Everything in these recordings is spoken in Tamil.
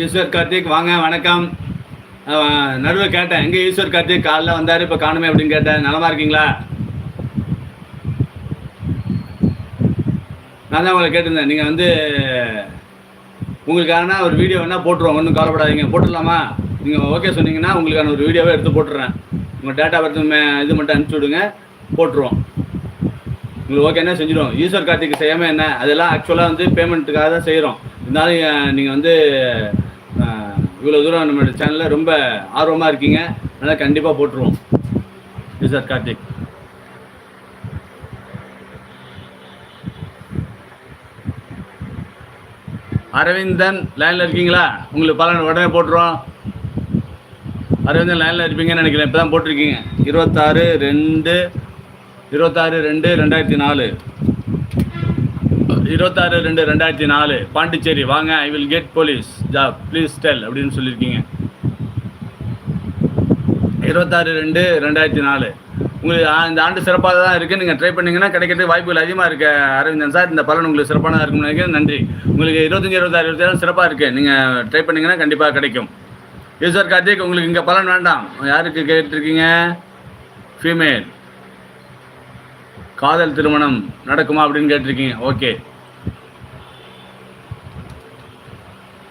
ஈஸ்வர் கார்த்திக் வாங்க வணக்கம். நடுவே கேட்டேன் எங்கே ஈஸ்வர் கார்த்திக்? காலைல வந்தார் இப்போ காணுமே அப்படின்னு கேட்டேன். நலமா இருக்கீங்களா? நான் தான் உங்களை கேட்டிருந்தேன். நீங்கள் வந்து உங்களுக்கான ஒரு வீடியோ வேணால் போட்டுருவோம் ஒன்றும் கவலைப்படாதீங்க. போட்டுடலாமா? நீங்கள் ஓகே சொன்னீங்கன்னா உங்களுக்கான ஒரு வீடியோவே எடுத்து போட்டுடுறேன் உங்கள் டேட்டா பர்த் இது மட்டும் அனுப்பிச்சி விடுங்க. போட்டுருவோம். உங்களுக்கு ஓகேன்னா செஞ்சிடுவோம் ஈஸ்வர் கார்த்திக் செய்யாமல் என்ன? அதெல்லாம் ஆக்சுவலாக வந்து பேமெண்ட்டுக்காக தான் செய்கிறோம் இருந்தாலும் நீங்கள் வந்து இவ்வளோ தூரம் நம்மளோட சேனலில் ரொம்ப ஆர்வமாக இருக்கீங்க. அதனால் கண்டிப்பாக போட்டுருவோம். சார் கார்த்திக் அரவிந்தன் லைனில் இருக்கீங்களா? உங்களுக்கு பலன் உடனே போட்டுருவோம். அரவிந்தன் லைனில் இருப்பீங்கன்னு நினைக்கிறேன். இப்போ தான் போட்டிருக்கீங்க. இருபத்தாறு ரெண்டு இருபத்தாறு ரெண்டு ரெண்டாயிரத்தி நாலு. இருபத்தாறு ரெண்டு ரெண்டாயிரத்தி நாலு பாண்டிச்சேரி. வாங்க I will get police job please tell அப்படின்னு சொல்லியிருக்கீங்க. இருபத்தாறு ரெண்டு ரெண்டாயிரத்தி நாலு. உங்களுக்கு இந்த ஆண்டு சிறப்பாக தான் இருக்குது நீங்கள் ட்ரை பண்ணிங்கன்னா கிடைக்கிறதுக்கு வாய்ப்புகள் அதிகமாக இருக்க அரவிந்தன் சார். இந்த பலன் உங்களுக்கு சிறப்பானதாக இருக்கும்னு நினைக்கிறேன். நன்றி. உங்களுக்கு இருபத்தஞ்சி இருபத்தாறு இருபத்தாறு சிறப்பாக இருக்குது நீங்கள் ட்ரை பண்ணிங்கன்னா கண்டிப்பாக கிடைக்கும். ஈஸ்வர் கார்த்திக் உங்களுக்கு இங்கே பலன் வேண்டாம். யாருக்கு கேட்டிருக்கீங்க? ஃபீமேல் காதல் திருமணம் நடக்குமா அப்படின்னு கேட்டிருக்கீங்க. ஓகே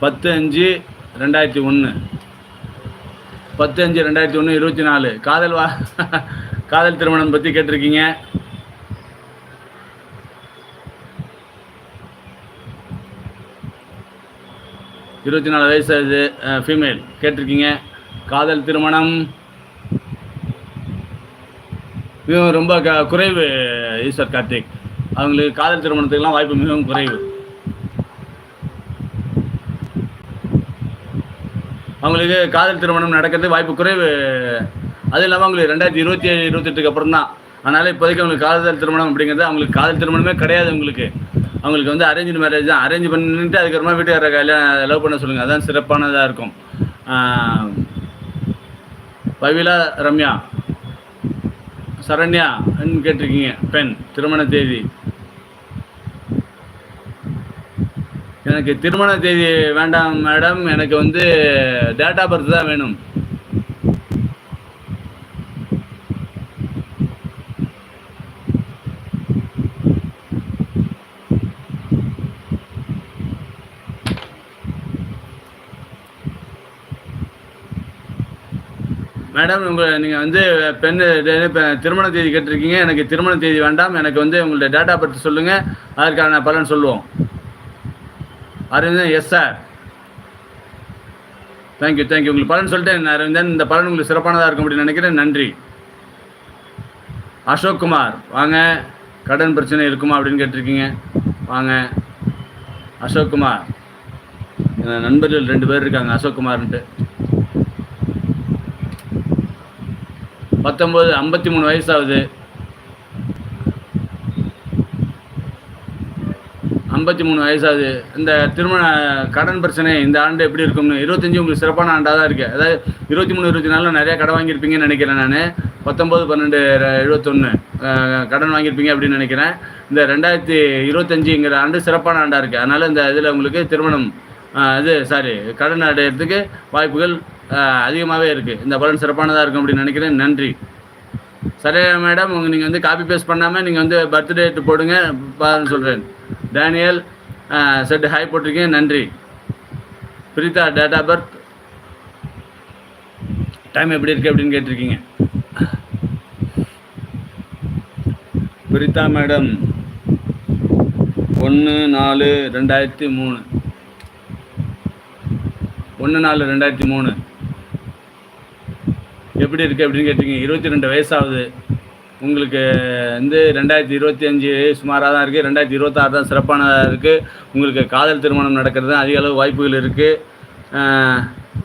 பத்து அஞ்சு ரெண்டாயிரத்தி ஒன்று. பத்து அஞ்சு ரெண்டாயிரத்தி ஒன்று இருபத்தி நாலு. காதல் வா காதல் திருமணம் பற்றி கேட்டிருக்கீங்க. இருபத்தி நாலு வயசு அது ஃபீமேல் கேட்டிருக்கீங்க. காதல் திருமணம். மிகவும் ரொம்ப க குறைவு ஈஸ்வர் கார்த்திக். அவங்களுக்கு காதல் திருமணத்துக்கெல்லாம் வாய்ப்பு மிகவும் குறைவு. அவங்களுக்கு காதல் திருமணம் நடக்கிறது வாய்ப்பு குறைவு. அது இல்லாமல் அவங்களுக்கு ரெண்டாயிரத்தி இருபத்தி ஏழு இருபத்தெட்டுக்கு அப்புறம் தான். அதனால் இப்போதைக்கு அவங்களுக்கு காதல் திருமணம் அப்படிங்கிறது அவங்களுக்கு காதல் திருமணமே கிடையாது அவங்களுக்கு. அவங்களுக்கு வந்து அரேஞ்ச் மேரேஜ் தான். அரேஞ்ச் பண்ணிட்டு அதுக்கப்புறமா வீட்டுக்கார கல்யாணம் லவ் பண்ண சொல்லுங்கள் அதான் சிறப்பானதாக இருக்கும். பவிலா ரம்யா சரண்யா கேட்டிருக்கீங்க. பெண் திருமண தேதி. எனக்கு திருமண தேதி வேண்டாம் மேடம் எனக்கு வந்து டேட் ஆஃப் பர்த் தான் வேணும். மேடம் உங்கள் நீங்கள் வந்து பெண் திருமண தேதி கேட்டிருக்கீங்க. எனக்கு திருமண தேதி வேண்டாம். எனக்கு வந்து உங்களுடைய டேட் ஆஃப் பர்த் சொல்லுங்கள் அதற்கான பலன் சொல்லுவோம். Aravindan yes sir thank you thank you உங்களுக்கு பலன் சொல்லிட்டேன் அரவிந்தன் இந்த பலன் உங்களுக்கு சிறப்பானதாக இருக்கும் அப்படின்னு நினைக்கிறேன். நன்றி. அசோக் குமார் வாங்க. கடன் பிரச்சனை இருக்குமா அப்படின்னு கேட்டிருக்கீங்க. வாங்க. அசோக் குமார். நண்பர்கள் ரெண்டு பேர் இருக்காங்க அசோக் குமார்ன்ட்டு. பத்தொம்போது ஐம்பத்தி மூணு வயசாகுது ஐம்பத்தி மூணு வயசாகுது. இந்த திருமண கடன் பிரச்சனை இந்த ஆண்டு எப்படி இருக்கும்னு. இருபத்தஞ்சி உங்களுக்கு சிறப்பான ஆண்டாக தான் இருக்குது அதாவது இருபத்தி மூணு இருபத்தி நாலில் நிறையா கடன் வாங்கியிருப்பீங்கன்னு நினைக்கிறேன் நான். பத்தொம்போது பன்னெண்டு எழுபத்தொன்று கடன் வாங்கியிருப்பீங்க அப்படின்னு நினைக்கிறேன். இந்த ரெண்டாயிரத்தி இருபத்தஞ்சிங்கிற ஆண்டு சிறப்பான ஆண்டாக இருக்குது அதனால் இந்த இதில் உங்களுக்கு திருமணம் இது சாரி கடன் அடையிறதுக்கு வாய்ப்புகள் அதிகமாகவே இருக்குது இந்த பலன் சிறப்பானதாக இருக்கும் அப்படின்னு நினைக்கிறேன். நன்றி. சரி மேடம் உங்கள் நீங்கள் வந்து காப்பி பேஸ்ட் பண்ணாமல் நீங்கள் வந்து பர்த்டே போடுங்க. பாருன்னு சொல்கிறேன் டேனியல் செட் ஹாய் போட்டிருக்கீங்க நன்றி. Preetha date of birth time எப்படி இருக்குது அப்படின்னு கேட்டிருக்கீங்க. பிரீதா மேடம் ஒன்று நாலு ரெண்டாயிரத்தி மூணு. ஒன்று நாலு ரெண்டாயிரத்தி மூணு. எப்படி இருக்குது அப்படின்னு கேட்டிருக்கீங்க. இருபத்தி ரெண்டு வயசாகுது உங்களுக்கு வந்து ரெண்டாயிரத்தி இருபத்தி அஞ்சு சுமாராக தான் இருக்குது ரெண்டாயிரத்தி இருபத்தாறு தான் சிறப்பானதாக இருக்குது உங்களுக்கு காதல் திருமணம் நடக்கிறது தான் அதிக அளவு வாய்ப்புகள் இருக்குது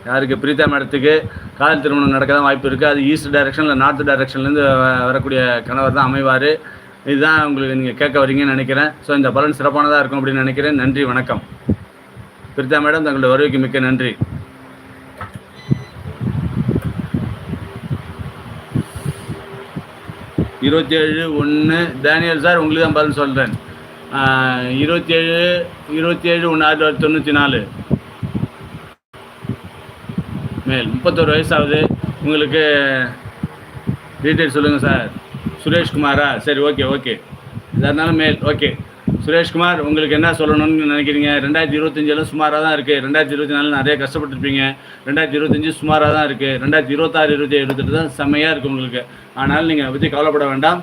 யாருக்கு? பிரீதா மேடத்துக்கு காதல் திருமணம் நடக்க தான் வாய்ப்பு இருக்குது அது ஈஸ்ட் டைரக்ஷனில் நார்த் டைரெக்ஷன்லேருந்து வரக்கூடிய கணவர் தான் அமைவார். இதுதான் உங்களுக்கு நீங்கள் கேட்க வரீங்கன்னு நினைக்கிறேன். ஸோ இந்த பலன் சிறப்பானதாக இருக்கும் அப்படின்னு நினைக்கிறேன். நன்றி வணக்கம். பிரீதா மேடம் தங்களுடைய வருகைக்கு மிக்க நன்றி. இருபத்தேழு ஒன்று டேனியல் சார் உங்களுக்கு தான் பதில் சொல்கிறேன் இருபத்தேழு இருபத்தேழு ஒன்று ஆயிரத்தி தொள்ளாயிரத்தி தொண்ணூற்றி நாலு. மேல் முப்பத்தொரு வயசாகுது. உங்களுக்கு டீட்டெயில் சொல்லுங்கள் சார். சுரேஷ்குமாரா? சரி ஓகே ஓகே. எதாக இருந்தாலும் மேல் ஓகே. சுரேஷ்குமார் உங்களுக்கு என்ன சொல்லணும்னு நினைக்கிறீங்க? ரெண்டாயிரத்தி இருபத்தஞ்செல்லாம் சுமாராக தான் இருக்குது ரெண்டாயிரத்தி இருபத்தி நாலு நிறைய கஷ்டப்பட்டுருப்பீங்க. ரெண்டாயிரத்தி இருபத்தஞ்சு சுமாராக தான் இருக்குது ரெண்டாயிரத்தி இருபத்தாறு இருபத்தி இருபத்தெட்டு தான் செம்மையாக இருக்குது உங்களுக்கு. ஆனால் நீங்கள் பற்றி கவலைப்பட வேண்டாம்.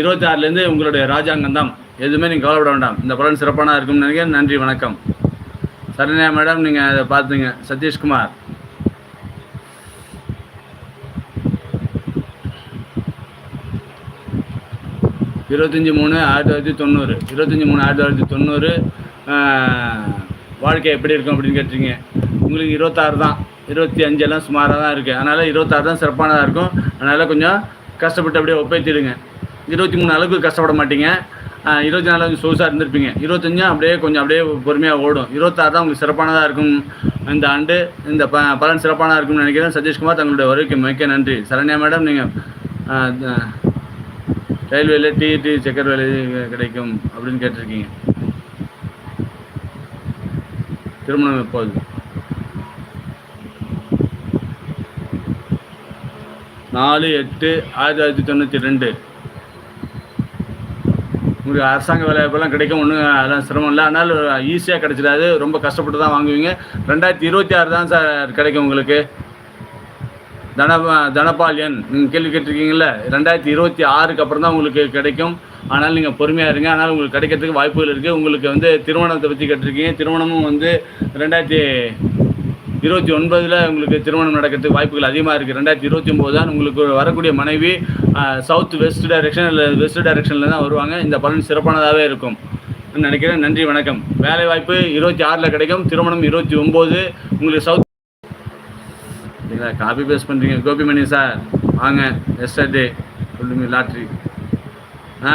இருபத்தாறுலேருந்து உங்களுடைய ராஜாங்கம் தான். எதுவுமே நீங்கள் கவலைப்பட வேண்டாம். இந்த பலன் சிறப்பான இருக்கும்னு நினைக்கிறேன். நன்றி வணக்கம். சரண்யா மேடம் நீங்கள் அதை பார்த்துங்க. சதீஷ்குமார். இருபத்தஞ்சி மூணு ஆயிரத்தி தொள்ளாயிரத்தி தொண்ணூறு. இருபத்தஞ்சி மூணு ஆயிரத்தி தொள்ளாயிரத்தி தொண்ணூறு வாழ்க்கை எப்படி இருக்கும் அப்படின்னு கேட்டிருக்கீங்க. உங்களுக்கு இருபத்தாறு தான். இருபத்தி அஞ்செல்லாம் சுமாராக தான் இருக்குது அதனால் இருபத்தாறு தான் சிறப்பானதாக இருக்கும். அதனால் கொஞ்சம் கஷ்டப்பட்டு அப்படியே ஒப்பைத்திடுங்க. இருபத்தி மூணு அளவுக்கு கஷ்டப்பட மாட்டீங்க. இருபத்தி நாலு கொஞ்சம் சொகுசாக இருந்திருப்பீங்க. இருபத்தஞ்சும் அப்படியே கொஞ்சம் அப்படியே பொறுமையாக ஓடும். இருபத்தாறு தான் உங்களுக்கு சிறப்பானதாக இருக்கும் இந்த ஆண்டு. இந்த ப பலன் சிறப்பானதாக இருக்கும்னு நினைக்கிறேன். சதீஷ்குமார் தங்களுடைய வருகைக்கு மிக்க நன்றி. சரண்யா மேடம் நீங்கள் ரயில்வேல வேலை செக்கர் வேலை கிடைக்கும் அப்படின்னு கேட்டிருக்கீங்க. திருமணம் எப்போது நாலு எட்டு ஆயிரத்தி தொள்ளாயிரத்தி தொண்ணூற்றி ரெண்டு. உங்களுக்கு அரசாங்க வேலைவாய்ப்பெல்லாம் கிடைக்கும் ஒன்றும் அதெல்லாம் சிரமம் இல்லை. ஆனால் ஈஸியாக கிடைச்சிடாது. ரொம்ப கஷ்டப்பட்டு தான் வாங்குவீங்க. ரெண்டாயிரத்தி இருபத்தி ஆறு தான் சார் கிடைக்கும் உங்களுக்கு. தன தனபாலியன். நீங்கள் கேள்வி கேட்டிருக்கீங்கல்ல? ரெண்டாயிரத்தி இருபத்தி ஆறுக்கு அப்புறம் தான் உங்களுக்கு கிடைக்கும். ஆனால் நீங்கள் பொறுமையாக இருங்க. ஆனால் உங்களுக்கு கிடைக்கிறதுக்கு வாய்ப்புகள் இருக்குது உங்களுக்கு வந்து திருமணத்தை பற்றி கேட்டிருக்கீங்க. திருமணமும் வந்து ரெண்டாயிரத்தி இருபத்தி ஒன்பதில் உங்களுக்கு திருமணம் நடக்கிறதுக்கு வாய்ப்புகள் அதிகமாக இருக்குது ரெண்டாயிரத்தி இருபத்தி ஒம்பது தான் உங்களுக்கு வரக்கூடிய மனைவி சவுத் வெஸ்ட் டைரெக்ஷன் இல்லை வெஸ்ட் டைரெக்ஷனில் தான் வருவாங்க. இந்த பலன் சிறப்பானதாகவே இருக்கும். நினைக்கிறேன். நன்றி வணக்கம். வேலை வாய்ப்பு இருபத்தி ஆறில் கிடைக்கும். திருமணம் இருபத்தி ஒம்பது உங்களுக்கு சவுத் இல்லை காப்பி பேஸ்ட் பண்ணுறீங்க கோபிமணி சார் வாங்க எஸ்டர்டே சொல்லுங்க லாட்ரி ஆ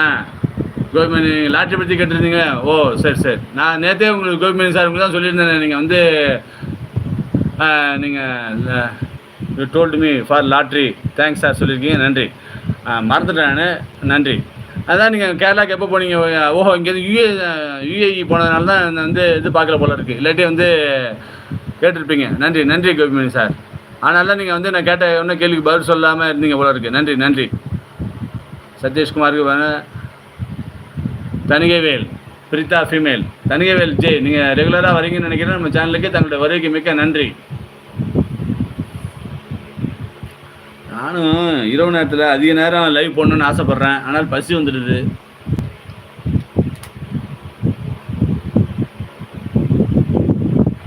கோபிமணி லாட்ரி பற்றி கேட்டிருந்தீங்க. ஓ சரி சரி. நான் நேற்றே உங்களுக்கு கோபிமணி சார் உங்களுக்கு தான் சொல்லியிருந்தேன். நீங்கள் வந்து நீங்கள் told me for lottery thanks sir சொல்லியிருக்கீங்க. நன்றி. ஆ, மறந்துட்டேன் நான். நன்றி. அதான் நீங்கள் கேரளாக்கு எப்போ போனீங்க? ஓஹோ இங்கேருந்து யூஏ யூஏஇ போனதுனால தான் நான் வந்து இது பார்க்கல போல இருக்குது இல்லாட்டி வந்து கேட்டிருப்பீங்க. நன்றி நன்றி கோபிமணி சார். அதனால நீங்கள் வந்து நான் கேட்ட ஒன்றும் கேள்விக்கு பதில் சொல்லாமல் இருந்தீங்க போல இருக்குது நன்றி நன்றி. சதீஷ்குமாருக்கு தனிகைவேல் பிரித்தா ஃபீமேல் தனிகைவேல் ஜே நீங்கள் ரெகுலராக வரீங்கன்னு நினைக்கிறேன். நம்ம சேனலுக்கு தங்களுடைய வருகைக்கு மிக்க நன்றி. நானும் இரவு நேரத்தில் அதிக நேரம் லைவ் போடணும்னு ஆசைப்பட்றேன். ஆனால் பசி வந்துடுது.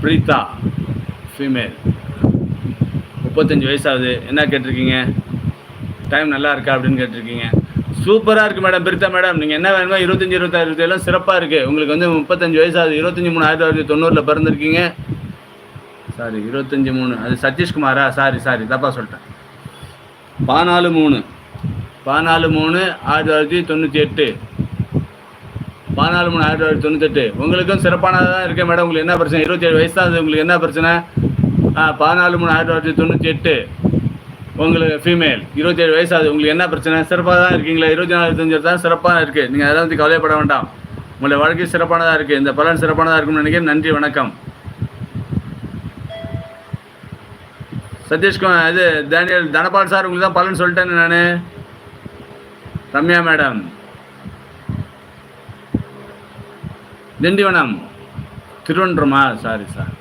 பிரீதா ஃபீமேல் முப்பத்தஞ்சு வயசாகுது. என்ன கேட்டிருக்கீங்க? டைம் நல்லா இருக்கா அப்படின்னு கேட்டிருக்கீங்க. சூப்பராக இருக்குது மேடம் பிரித்தா மேடம் நீங்கள் என்ன வேணுமோ இருபத்தஞ்சி இருபத்தாறு எல்லாம் சிறப்பாக இருக்குது உங்களுக்கு வந்து முப்பத்தஞ்சு வயசாகுது. இருபத்தஞ்சி மூணு ஆயிரத்தி தொள்ளாயிரத்தி தொண்ணூறில் பிறந்திருக்கீங்க. சாரி இருபத்தஞ்சி மூணு. அது சதீஷ்குமாரா? சாரி சாரி தப்பாக சொல்லிட்டேன். பதினாலு மூணு. பதினாலு மூணு ஆயிரத்தி தொள்ளாயிரத்தி தொண்ணூற்றி எட்டு பதினாலு மூணு ஆயிரத்தி தொள்ளாயிரத்தி தொண்ணூத்தெட்டு. உங்களுக்கும் சிறப்பானதாக தான் இருக்கேன் மேடம் உங்களுக்கு என்ன பிரச்சனை? இருபத்தேழு வயசு தான் உங்களுக்கு என்ன பிரச்சனை? பதினாலு மூணு ஆயிரத்தி தொள்ளாயிரத்தி தொண்ணூற்றி எட்டு. உங்களுக்கு ஃபீமேல் இருபத்தேழு வயசு ஆகுது உங்களுக்கு என்ன பிரச்சனை? சிறப்பாக தான் இருக்கீங்களா? இருபத்தி நாலு இருபத்தஞ்சு தான் சிறப்பாக இருக்குது நீங்கள் அதெல்லாம் வந்து கவலைப்பட வேண்டாம். உங்களுடைய வாழ்க்கை சிறப்பானதாக இருக்குது இந்த பலன் சிறப்பானதாக இருக்கும்னு நினைக்கிறேன். நன்றி வணக்கம். சதீஷ்குமார் இது டேனியல் தனபால் சார் உங்களுக்கு தான் பலன் சொல்லிட்டேன்னு நான். ரம்யா மேடம். திண்டிவனம். திருவன்றமா சாரி சார்.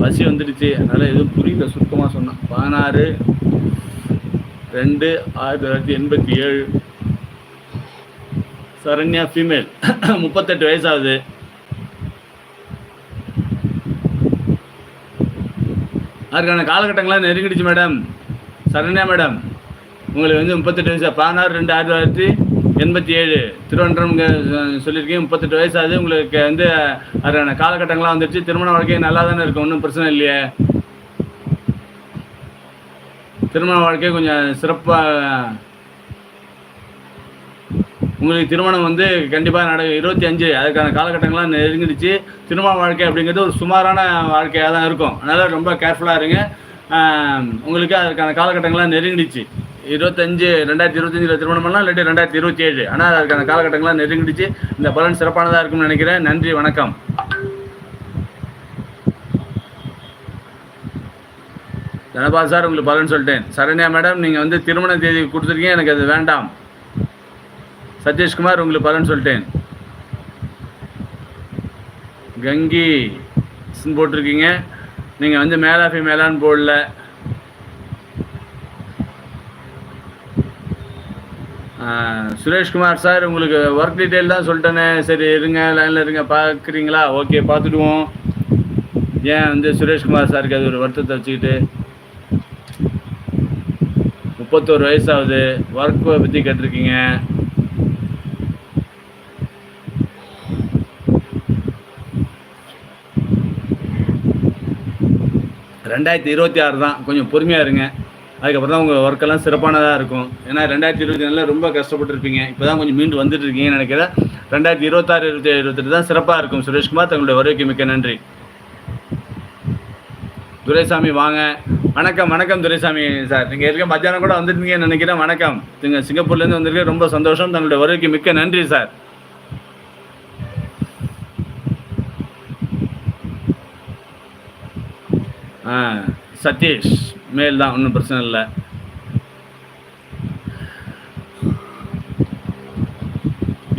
பசி வந்துடுச்சு. அதனால் எதுவும் புரியல சுத்தமாக சொன்னான் பதினாறு ரெண்டு ஆயிரத்தி தொள்ளாயிரத்தி எண்பத்தி ஏழு. சரண்யா ஃபீமேல் முப்பத்தெட்டு வயசாகுது. அதுக்கான காலகட்டங்கள்லாம் நெருங்கிடுச்சு மேடம் சரண்யா மேடம் உங்களுக்கு வந்து முப்பத்தெட்டு வயசு. பதினாறு ரெண்டு ஆயிரத்தி தொள்ளாயிரத்தி எண்பத்தி ஏழு திருவனந்தபுரம் சொல்லியிருக்கேன். முப்பத்தெட்டு வயசு முப்பத்தெட்டு வயசாகுது. உங்களுக்கு வந்து அதுக்கான காலகட்டங்கள்லாம் வந்துருச்சு. திருமண வாழ்க்கை நல்லா தானே இருக்கும். ஒன்றும் பிரச்சனை இல்லையே. திருமண வாழ்க்கை கொஞ்சம் சிறப்பாக உங்களுக்கு திருமணம் வந்து கண்டிப்பாக நட இருபத்தி அஞ்சு அதுக்கான காலகட்டங்கள்லாம் நெருங்கிடுச்சு. திருமண வாழ்க்கை அப்படிங்கிறது ஒரு சுமாரான வாழ்க்கையாக தான் இருக்கும். அதனால் ரொம்ப கேர்ஃபுல்லாக இருங்க. உங்களுக்கு அதுக்கான காலகட்டங்கள்லாம் நெருங்கிடுச்சு. இருபத்தஞ்சு ரெண்டாயிரத்தி இருபத்தஞ்சில் திருமணம் பண்ணலாம் இல்லாட்டி ரெண்டாயிரத்தி இருபத்தி ஏழு ஆனால் அதுக்கான காலகட்டங்கள்லாம் நெருங்கிடுச்சு. இந்த பலன் சிறப்பானதாக இருக்கும்னு நினைக்கிறேன். நன்றி வணக்கம். தனபால் சார் உங்களுக்கு பலன் சொல்லிட்டேன். சரண்யா மேடம் நீங்கள் வந்து திருமண தேதி கொடுத்துருக்கீங்க. எனக்கு அது வேண்டாம். சதீஷ்குமார் உங்களுக்கு பலன் சொல்லிட்டேன். கங்கி போட்டிருக்கீங்க. நீங்கள் வந்து மேலாஃபி மேலான்னு போடல. சுரேஷ்குமார் சார் உங்களுக்கு ஒர்க் டீட்டெயில் தான் சொல்லிட்டேனே. சரி இருங்க லைனில் இருங்க பார்க்குறீங்களா ஓகே பார்த்துடுவோம். ஏன் வந்து சுரேஷ்குமார் சாருக்கு அது ஒரு வருத்தத்தை வச்சுக்கிட்டு? முப்பத்தோரு வயசாகுது. ஒர்க்கை பற்றி கேட்டிருக்கீங்க. ரெண்டாயிரத்தி இருபத்தி ஆறு தான். கொஞ்சம் பொறுமையாக இருங்க. அதுக்கப்புறம் தான் உங்கள் ஒர்க்கெல்லாம் சிறப்பானதாக இருக்கும். ஏன்னா ரெண்டாயிரத்தி இருபத்தி நாலில் ரொம்ப கஷ்டப்பட்டுருப்பீங்க. இப்போ தான் கொஞ்சம் மீண்டு வந்துட்டு இருக்கீங்கன்னு நினைக்கிறேன். ரெண்டாயிரத்தி இருபத்தாறு இருபத்தி இருபத்தெட்டு தான் சிறப்பாக இருக்கும். சுரேஷ்குமார் தங்களுடைய வருகைக்கு மிக்க நன்றி. துரைசாமி வாங்க. வணக்கம் வணக்கம் துரைசாமி சார். நீங்கள் இருக்க மத்தியானம் கூட வந்துருந்தீங்கன்னு நினைக்கிறேன். வணக்கம். நீங்கள் சிங்கப்பூர்லேருந்து வந்திருக்க ரொம்ப சந்தோஷம். தங்களுடைய வருகைக்கு மிக்க நன்றி சார். ஆ சதீஷ். மேல் தான் ஒன்றும் பிரச்சனை இல்லை.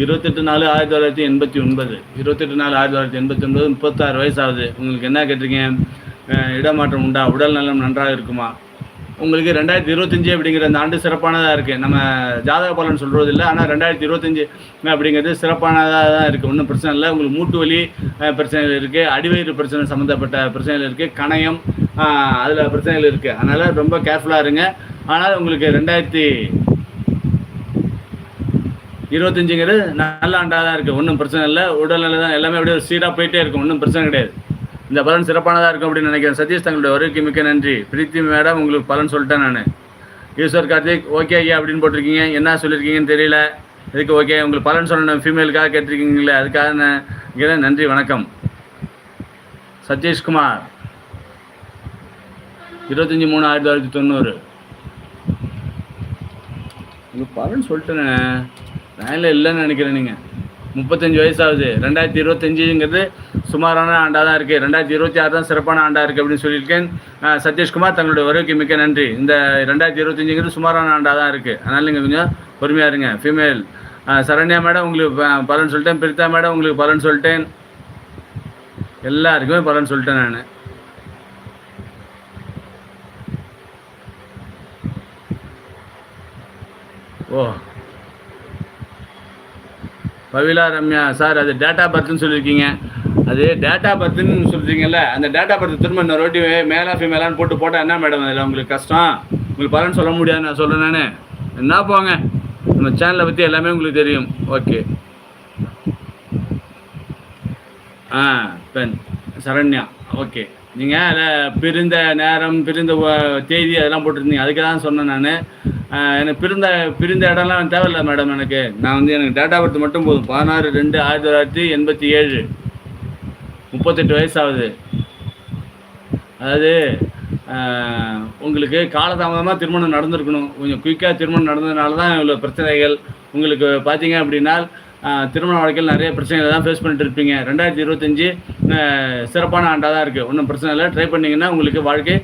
இருபத்தெட்டு நாலு ஆயிரத்தி தொள்ளாயிரத்தி எண்பத்தி ஒன்பது. இருபத்தெட்டு நாலு ஆயிரத்தி தொள்ளாயிரத்தி எண்பத்தி ஒன்பது முப்பத்தாறு வயசு ஆகுது உங்களுக்கு என்ன கேட்டிருக்கீங்க? இடமாற்றம் உண்டா? உடல் நலம் நன்றாக இருக்குமா? உங்களுக்கு ரெண்டாயிரத்தி இருபத்தஞ்சி அப்படிங்கிற அந்த ஆண்டு சிறப்பானதாக இருக்குது நம்ம ஜாதக பலன் சொல்கிறது இல்லை ஆனால் ரெண்டாயிரத்தி இருபத்தஞ்சி அப்படிங்கிறது சிறப்பானதாக தான் இருக்குது ஒன்றும் பிரச்சனை இல்லை. உங்களுக்கு மூட்டு வலி பிரச்சனைகள் இருக்குது அடிவயிறு பிரச்சனை சம்மந்தப்பட்ட பிரச்சனைகள் இருக்குது கணையம் அதில் பிரச்சனைகள் இருக்குது அதனால் ரொம்ப கேர்ஃபுல்லாக இருங்க. ஆனால் உங்களுக்கு ரெண்டாயிரத்தி இருபத்தஞ்சுங்கிறது நல்ல ஆண்டாக தான் இருக்குது ஒன்றும் பிரச்சனை இல்லை. உடல்நிலை தான் எல்லாமே அப்படியே சீராக போயிட்டே இருக்கும். ஒன்றும் பிரச்சனை கிடையாது. இந்த பலன் சிறப்பானதாக இருக்கும் அப்படின்னு நினைக்கிறேன். சதீஷ் தங்களுடைய வருகைக்கு மிக்க நன்றி. பிரீத்தி மேடம் உங்களுக்கு பலன் சொல்லிட்டேன் நான். ஈஸ்வர் கார்த்திக் ஓகே ஐயா அப்படின்னு போட்டிருக்கீங்க. என்ன சொல்லியிருக்கீங்கன்னு தெரியல. இதுக்கு ஓகே உங்களுக்கு பலன் சொல்லணும். ஃபீமேலுக்காக கேட்டிருக்கீங்களே அதுக்காக நான் நன்றி வணக்கம். சதீஷ்குமார். இருபத்தஞ்சி மூணு ஆயிரத்தி தொள்ளாயிரத்தி தொண்ணூறு. உங்களுக்கு பலன் சொல்லிட்டேனே. வேலை இல்லைன்னு நினைக்கிறேன் நீங்கள் முப்பத்தஞ்சு வயசாகுது. ரெண்டாயிரத்தி இருபத்தஞ்சுங்கிறது சுமாரான ஆண்டாக தான் இருக்குது ரெண்டாயிரத்தி இருபத்தி ஆறு தான் சிறப்பான ஆண்டாக இருக்குது அப்படின்னு சொல்லியிருக்கேன். சதீஷ்குமார் தங்களுடைய வருகைக்கு மிக்க நன்றி. இந்த ரெண்டாயிரத்தி இருபத்தஞ்சுங்கிறது சுமாரான ஆண்டாக தான் இருக்குது அதனால் நீங்கள் கொஞ்சம் பொறுமையாக இருங்க. ஃபீமேல் சரண்யா மேடம் உங்களுக்கு பலன் சொல்லிட்டேன். பிரித்தா மேடம் உங்களுக்கு பலன் சொல்லிட்டேன். எல்லாருக்குமே பலன் சொல்லிட்டேன் நான். ஓ. பவிலா ரம்யா சார் அது டேட்டா பர்த்னு சொல்லியிருக்கீங்க. அது டேட்டா பர்த்துன்னு சொல்கிறீங்கல்ல அந்த டேட்டா பர்த் திரும்ப இந்த வாட்டி மேலா ஃபீமேலான்னு போட்டு போட்டால் என்ன மேடம் அதில் உங்களுக்கு கஷ்டம்? உங்களுக்கு பலன் சொல்ல முடியாது நான் சொல்கிறேன் நான். என்ன போங்க? நம்ம சேனலை பற்றி எல்லாமே உங்களுக்கு தெரியும். ஓகே ஆ பெண் சரண்யா. ஓகே நீங்கள் அதில் பிரிந்த நேரம் பிரிந்த தேதி அதெல்லாம் போட்டிருந்தீங்க. அதுக்கு தான் சொன்னேன் நான். எனக்கு பிரிந்த பிரிந்த இடம்லாம் தேவையில்லை மேடம் எனக்கு. நான் வந்து எனக்கு டேட்டா பர்த் மட்டும் போதும். பதினாறு ரெண்டு ஆயிரத்தி தொள்ளாயிரத்தி எண்பத்தி ஏழு. முப்பத்தெட்டு வயசாகுது. அதாவது உங்களுக்கு காலதாமதமாக திருமணம் நடந்திருக்கணும். கொஞ்சம் குயிக்காக திருமணம் நடந்ததுனால தான் இவ்வளோ பிரச்சனைகள். உங்களுக்கு பார்த்தீங்க அப்படின்னா திருமண வாழ்க்கையில் நிறைய பிரச்சனைகளை தான் ஃபேஸ் பண்ணிட்டு இருப்பீங்க. ரெண்டாயிரத்தி இருபத்தஞ்சி சிறப்பான ஆண்டாக தான் இருக்குது ஒன்றும் பிரச்சனை இல்லை. ட்ரை பண்ணிங்கன்னா உங்களுக்கு வாழ்க்கை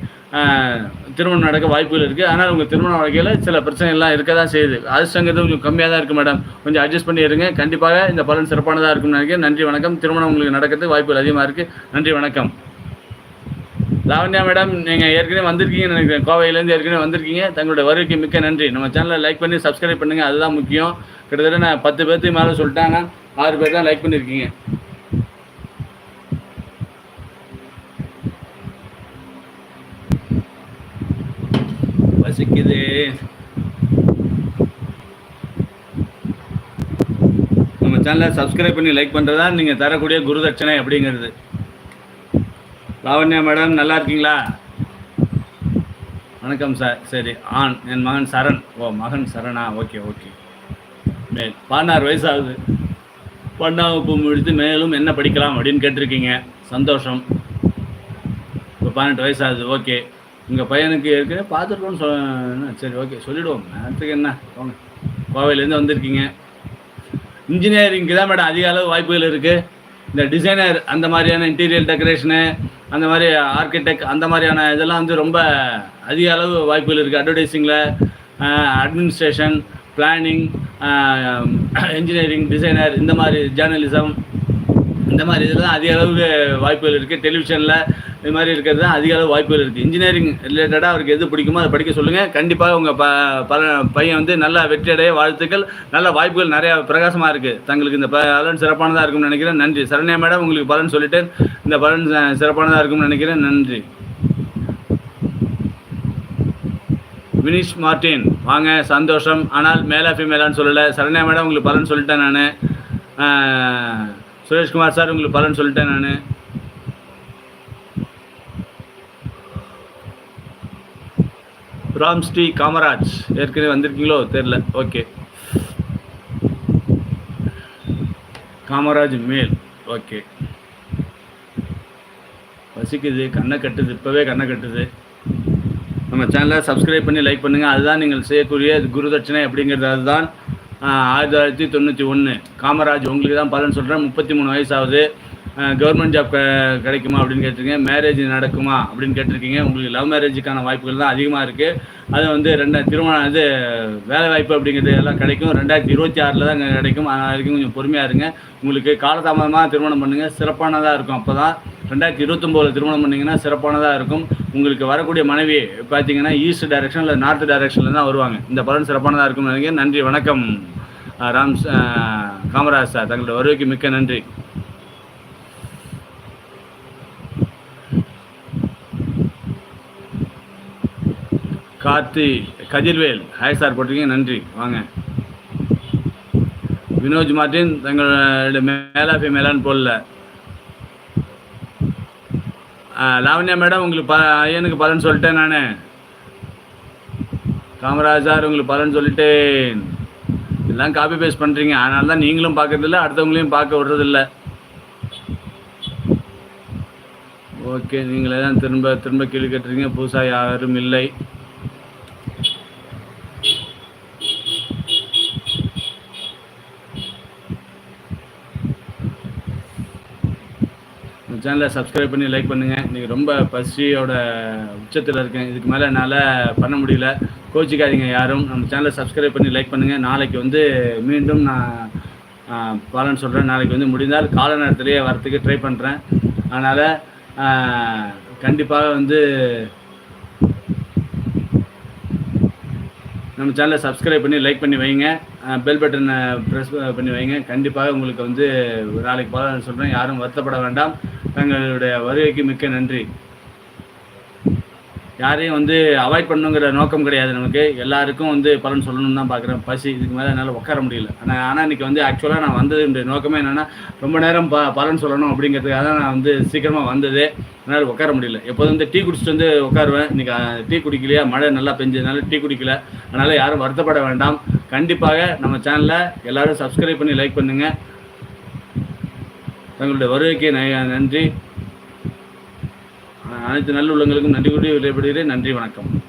திருமணம் நடக்க வாய்ப்புகள் இருக்குது ஆனால் உங்கள் திருமண வாழ்க்கையில் சில பிரச்சனைகள்லாம் இருக்க தான் செய்யுது. அதிர்ஷ்டங்கிறது கொஞ்சம் கம்மியாக தான் இருக்குது மேடம் கொஞ்சம் அட்ஜஸ்ட் பண்ணி இருங்க. கண்டிப்பாக இந்த பலன் சிறப்பானதாக இருக்கும்னு நினைக்கிறேன். நன்றி வணக்கம். திருமணம் உங்களுக்கு நடக்கிறதுக்கு வாய்ப்புகள் அதிகமாக இருக்குது நன்றி வணக்கம். லாவண்யா மேடம் நீங்கள் ஏற்கனவே வந்திருக்கீங்கன்னு நினைக்கிறேன். கோவையிலேருந்து ஏற்கனவே வந்திருக்கீங்க. தங்களுடைய வருகைக்கு மிக்க நன்றி. நம்ம சேனலை லைக் பண்ணி சப்ஸ்கிரைப் பண்ணுங்கள் அதுதான் முக்கியம். கிட்டத்தட்ட நான் பத்து பேர்த்துக்கு மேலே சொல்லிட்டேன் ஆறு பேர் தான் லைக் பண்ணியிருக்கீங்க பசிக்குது நம்ம சேனலை சப்ஸ்கிரைப் பண்ணி லைக் பண்ணுறது தான் நீங்கள் தரக்கூடிய குருதட்சணை அப்படிங்கிறது. லாவண்யா மேடம் நல்லா இருக்கீங்களா? வணக்கம் சார். சரி ஆண் என் மகன் சரண். ஓ மகன் சரணா? Okay okay. மேல் பதினாறு வயசு ஆகுது பன்னெண்டாம் வகுப்பு முடித்து மேலும் என்ன படிக்கலாம் அப்படின்னு கேட்டிருக்கீங்க. சந்தோஷம். இப்போ பதினெட்டு வயசு ஆகுது ஓகே. உங்கள் பையனுக்கு ஏற்கனவே பார்த்துருக்கோன்னு சொ சரி ஓகே. சொல்லிவிடுவோம் நேரத்துக்கு என்ன? போங்க கோவையிலேருந்து வந்திருக்கீங்க. இன்ஜினியரிங்க்கு தான் மேடம் அதிக அளவு வாய்ப்புகள் இருக்குது இந்த டிசைனர் அந்த மாதிரியான இன்டீரியர் டெக்கரேஷனு அந்த மாதிரி ஆர்கிடெக்ட் அந்த மாதிரியான இதெல்லாம் வந்து ரொம்ப அதிக அளவு வாய்ப்புகள் இருக்குது அட்வர்டைஸிங்கில் அட்மினிஸ்ட்ரேஷன் பிளானிங் இன்ஜினியரிங் டிசைனர் இந்த மாதிரி ஜேர்னலிசம் இந்த மாதிரி இதெல்லாம் அதிக அளவுக்கு வாய்ப்புகள் இருக்குது டெலிவிஷனில் இது மாதிரி இருக்கிறது தான் அதிக அளவு வாய்ப்புகள் இருக்குது இன்ஜினியரிங் ரிலேட்டடாக அவருக்கு எது பிடிக்குமோ அதை படிக்க சொல்லுங்கள் கண்டிப்பாக உங்கள் ப பல பையன் வந்து நல்லா வெற்றியடைய வாழ்த்துக்கள். நல்ல வாய்ப்புகள் நிறையா பிரகாசமாக இருக்குது தங்களுக்கு இந்த பலன் சிறப்பானதாக இருக்கும்னு நினைக்கிறேன். நன்றி. சரண்யா மேடம் உங்களுக்கு பலன் சொல்லிட்டேன். இந்த பலன் சிறப்பானதாக இருக்கும்னு நினைக்கிறேன். நன்றி. வினிஷ் மார்டின் வாங்க. சந்தோஷம். ஆனால் மேலா ஃபீமேலான்னு சொல்லலை. சரண்யா மேடம் உங்களுக்கு பலன் சொல்லிட்டேன் நான். சுரேஷ்குமார் சார் உங்களுக்கு பலன் சொல்லிட்டேன் நான். ராம் ஸ்ரீ காமராஜ் ஏற்கனவே வந்திருக்கீங்களோ? தெரில ஓகே. காமராஜ் மேல். ஓகே. பசிக்குது கண்ணை கட்டுது இப்போவே கண்ணை கட்டுது. நம்ம சேனலை சப்ஸ்கிரைப் பண்ணி லைக் பண்ணுங்கள் அதுதான் நீங்கள் செய்யக்கூடிய குருதட்சணை அப்படிங்கிறது. அதுதான் ஆயிரத்தி தொள்ளாயிரத்தி தொண்ணூற்றி ஒன்று காமராஜ் உங்களுக்கு தான் பலன் சொல்கிறேன் முப்பத்தி மூணு வயசாகுது. கவர்மெண்ட் ஜாப் கிடைக்குமா அப்படின்னு கேட்டிருக்கீங்க. மேரேஜ் நடக்குமா அப்படின்னு கேட்டிருக்கீங்க. உங்களுக்கு லவ் மேரேஜுக்கான வாய்ப்புகள் தான் அதிகமாக இருக்குது அது வந்து ரெண்டு திருமணம் இது வேலை வாய்ப்பு அப்படிங்கிறது எல்லாம் கிடைக்கும். ரெண்டாயிரத்தி இருபத்தி ஆறில் தான் கிடைக்கும். அது வரைக்கும் கொஞ்சம் பொறுமையாக இருங்க. உங்களுக்கு காலதாமதமாக திருமணம் பண்ணுங்கள் சிறப்பானதாக இருக்கும். அப்போ தான் ரெண்டாயிரத்தி இருபத்தொம்போதில் திருமணம் பண்ணிங்கன்னா சிறப்பானதாக இருக்கும். உங்களுக்கு வரக்கூடிய மனைவி பார்த்தீங்கன்னா ஈஸ்ட் டைரக்ஷன் இல்லை நார்த் டைரெக்ஷனில் தான் வருவாங்க. இந்த பலன் சிறப்பானதாக இருக்கும் நினைக்கிறேன். நன்றி வணக்கம். ராம் காமராஜ் சார் தங்களுடைய வருகைக்கு மிக்க நன்றி. கார்த்தி கதிர்வேல் ஹாய் சார் போட்டிருக்கீங்க நன்றி. வாங்க. வினோஜ் மார்டின் தங்களோட மேலா மேலான்னு போடல. லாவண்யா மேடம் உங்களுக்கு ப ஐயனுக்கு பலன் சொல்லிட்டேன் நான். காமராஜர் உங்களுக்கு பலன் சொல்லிட்டேன். எல்லாம் காப்பி பேஸ்ட் பண்ணுறீங்க அதனால தான் நீங்களும் பார்க்கறதில்ல அடுத்தவங்களையும் பார்க்க விடுறதில்ல ஓகே நீங்களே தான் திரும்ப திரும்ப கேள்வி கேட்டுறீங்க புதுசாக யாரும் இல்லை. சேனலை சப்ஸ்கிரைப் பண்ணி லைக் பண்ணுங்கள் இன்றைக்கி ரொம்ப பசியோட உச்சத்தில் இருக்கேன். இதுக்கு மேலே என்னால் பண்ண முடியல. கோச்சிக்காதீங்க யாரும். நம்ம சேனலை சப்ஸ்கிரைப் பண்ணி லைக் பண்ணுங்கள் நாளைக்கு வந்து மீண்டும் நான் பலன் சொல்கிறேன் நாளைக்கு வந்து முடிந்தால் கால நேரத்திலேயே வரத்துக்கு ட்ரை பண்ணுறேன் அதனால் கண்டிப்பாக வந்து நம்ம சேனலை சப்ஸ்கிரைப் பண்ணி லைக் பண்ணி வைங்க. பெல் பட்டனை ப்ரெஸ் பண்ணி வைங்க. கண்டிப்பாக உங்களுக்கு வந்து நாளைக்கு பலன் சொல்கிறேன் யாரும் வருத்தப்பட வேண்டாம். தங்களுடைய வருகைக்கு மிக்க நன்றி. யாரையும் வந்து அவாய்ட் பண்ணுங்கிற நோக்கம் கிடையாது நமக்கு. எல்லாருக்கும் வந்து பலன் சொல்லணும்னு தான் பார்க்குறேன் பசி இதுக்கு மேலே என்னால் உட்கார முடியல. ஆனால் ஆனால் இன்றைக்கி வந்து ஆக்சுவலாக நான் வந்ததுடைய நோக்கமே என்னென்னா ரொம்ப நேரம் ப பலன் சொல்லணும் அப்படிங்கிறதுக்காக தான் நான் வந்து சீக்கிரமாக வந்தது. என்னால் உட்கார முடியல. எப்போதும் வந்து டீ குடிச்சிட்டு வந்து உட்காருவேன். இன்றைக்கி டீ குடிக்கலையா? மழை நல்லா பெஞ்சதுனால டீ குடிக்கல. அதனால் யாரும் வருத்தப்பட வேண்டாம். கண்டிப்பாக நம்ம சேனலை எல்லோரும் சப்ஸ்கிரைப் பண்ணி லைக் பண்ணுங்கள் தங்களுடைய வருகைக்கு நன்றி. அனைத்து நல்லுள்ளங்களுக்கும் நன்றி கூறி விடைபெறுகிறேன். நன்றி வணக்கம்.